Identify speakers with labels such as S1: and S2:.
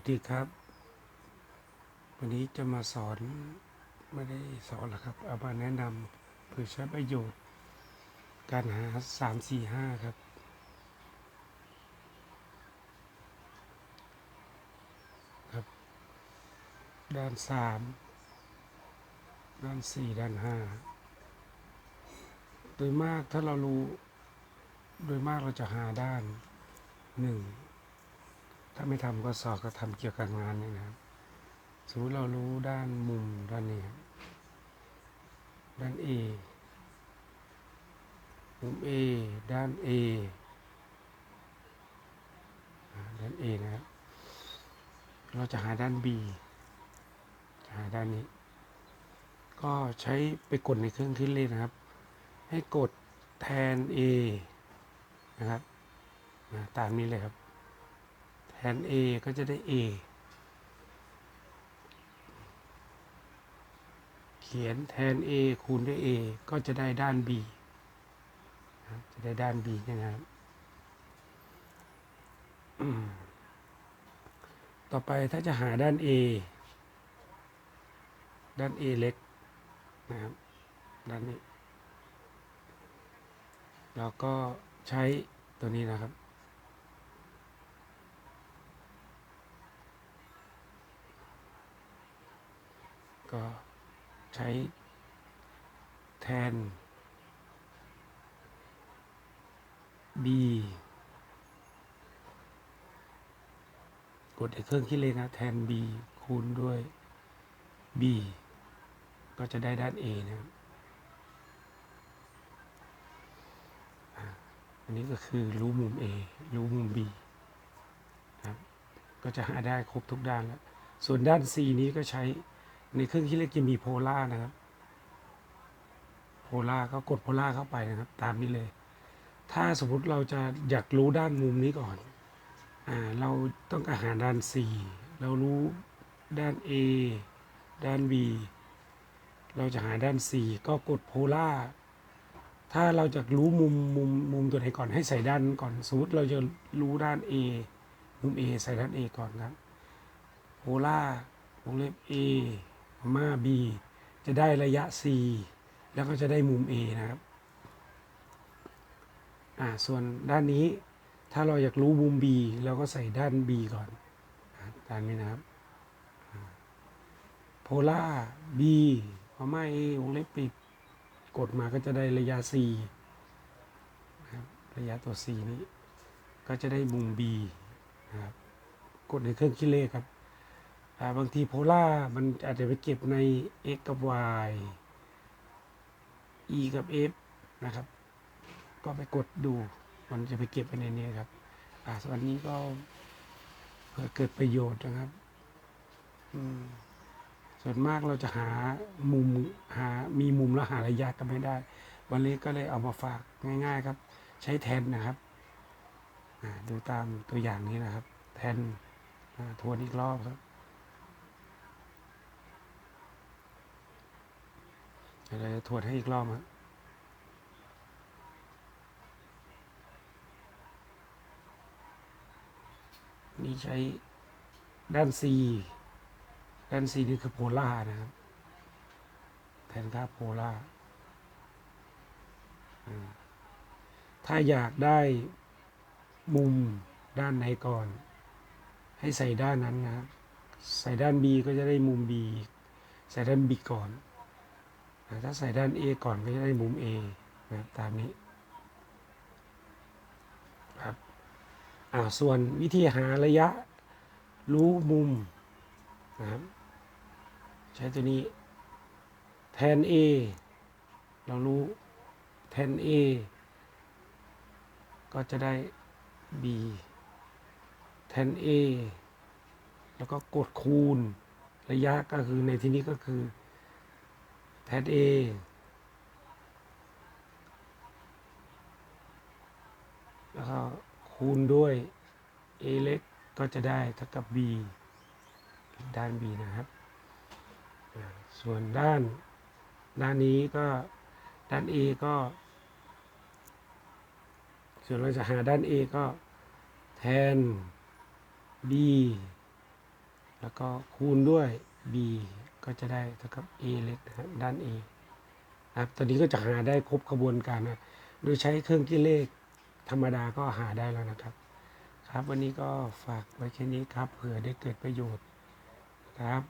S1: วัสดีครับ วันนี้จะมาสอนไม่ได้สอนหรอกครับ เอามาแนะนำเพื่อใช้ประโยชน์ การหาสามสี่ห้าครับ ครับ ด้านสามด้านสี่ด้านห้าโดยมากถ้าเรารู้ โดยมากเราจะหาด้านหนึ่ง ถ้าไม่ทำก็สอบก็ทำเกี่ยวกับงานนี่นะครับ สมมติเรารู้ด้านมุมด้านนี้ครับด้าน A มุม A ด้าน A อ่าด้าน A นะครับ เราจะหาด้าน B จะหาด้านนี้ ก็ใช้ไปกดในเครื่องคิดเลขนะครับ ให้กดแทน A นะครับ ตามนี้เลยครับ แทน A ก็จะได้ A เขียนแทน A คูณด้วย A ก็จะได้ด้าน B จะได้ด้าน B เนี่ยนะครับต่อไปถ้าจะหาด้าน A ด้าน A เล็กนะครับด้านนี้ เราก็ใช้ตัวนี้นะครับ ก็ใช้แทน b กดในเครื่องคิดเลขนะ แทน b คูณด้วย b ก็จะได้ด้าน a นะครับอันนี้ก็คือรู้มุม a รู้มุม b นะครับก็จะหาได้ครบทุกด้านแล้ว ส่วนด้าน c นี้ก็ใช้ ในเครื่องคิดเลขจะมีโพล่านะครับ โพล่าก็กดโพล่าเข้าไปนะครับ ตามนี้เลย ถ้าสมมติเราจะอยากรู้ด้านมุมนี้ก่อน อ่า เราต้องกาหาด้าน C เรารู้ด้าน A ด้าน B เราจะหาด้าน C ก็กดโพล่าถ้าเราจะรู้มุมมุมมุมตัวไหนก่อนให้ใส่ด้านก่อนสมมติเราจะรู้ด้าน A มุม A ใส่ด้าน A ก่อนครับโพล่าวงเล็บ A ม่า B จะได้ระยะ C แล้วก็จะได้มุม A นะครับ อ่า ส่วนด้านนี้ถ้าเราอยากรู้มุม B เราก็ใส่ด้าน B ก่อนอ่าตามนี้นะครับโพล่า B พอมา A วงเล็บปิด กดมาก็จะได้ระยะ C นะครับ ระยะตัว C นี้ ก็จะได้มุม B นะครับ กดในเครื่องคิดเลขครับ บางทีโพล่ามันอาจจะไปเก็บใน x กับ y e กับ f นะครับ ก็ไปกดดู มันจะไปเก็บไปในนี้ครับ อ่าส่วนนี้ก็เพื่อเกิดประโยชน์นะครับ อืมส่วนมากเราจะหามุมหา มีมุมแล้วหาระยะกันไม่ได้ วันนี้ก็เลยเอามาฝากง่าย ๆ ครับ ใช้แทนนะครับดูตามตัวอย่างนี้นะครับ แทนทวนอีกรอบครับ ดี๋ยวเราจะทวนให้อีกรอบครับนี่ใช้ด้าน C ด้าน C นี่คือโพล่านะครับ แทนค่าโพล่าร์อ่าถ้าอยากได้มุมด้านไหนก่อน ให้ใส่ด้านนั้นนะ ใส่ด้าน B ก็จะได้มุม B ใส่ด้าน B ก่อน ถ้าใส่ด้าน A ก่อนก็จะได้มุม A นะครับตามนี้ครับอ่าส่วนวิธีหาระยะรู้มุมนะครับใช้ตัวนี้แทน A เรารู้แทน A ก็จะได้ B แทน A แล้วก็กดคูณระยะก็คือในที่นี้ก็คือ แทน A แล้วก็คูณด้วย A เล็กก็จะได้เท่ากับ B ด้าน B นะครับ ส่วนด้านด้านนี้ก็ด้าน A ก็ ส่วนเราจะหาด้าน A ก็แทน B แล้วก็คูณด้วย b ก็จะได้เท่ากับ a เล็กนะครับด้าน a นะครับตอนนี้ก็จะหาได้ครบกระบวนการนะโดยใช้เครื่องคิดเลขธรรมดาก็หาได้แล้วนะครับ ครับวันนี้ก็ฝากไว้แค่นี้ครับเผื่อได้เกิดประโยชน์ครับ